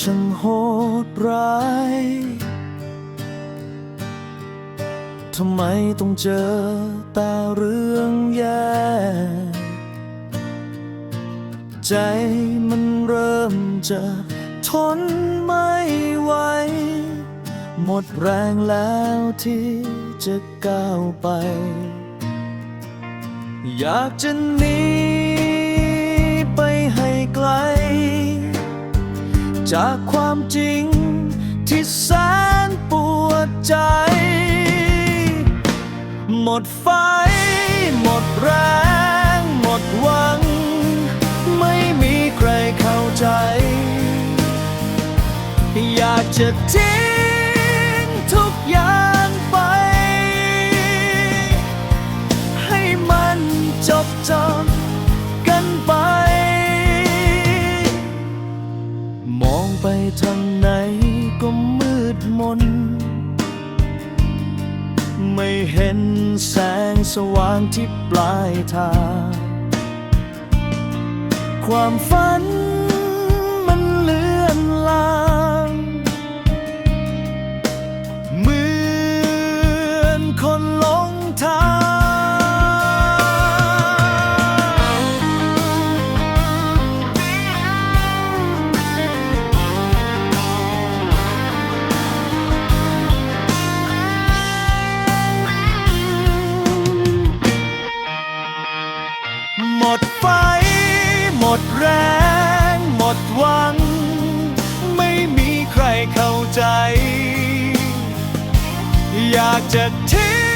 ช่างโหดร้าย ทำไมต้องเจอแต่เรื่องแย่ใจมันเริ่มจะทนไม่ไหว หมดแรงแล้วที่จะก้าวไป อยากจะหนี จากความจริง ที่แสนปวดใจ หมดไฟ หมดแรง หมดหวัง ไม่มีใครเข้าใจ อยากจะทิ้ง มองไปทางไหนก็มืดมน ไม่เห็นแสงสว่างที่ปลายทาง ความฝัน ดแรง หมดหวัง ไม่มีใครเข้าใจ อยากจะทิ้ง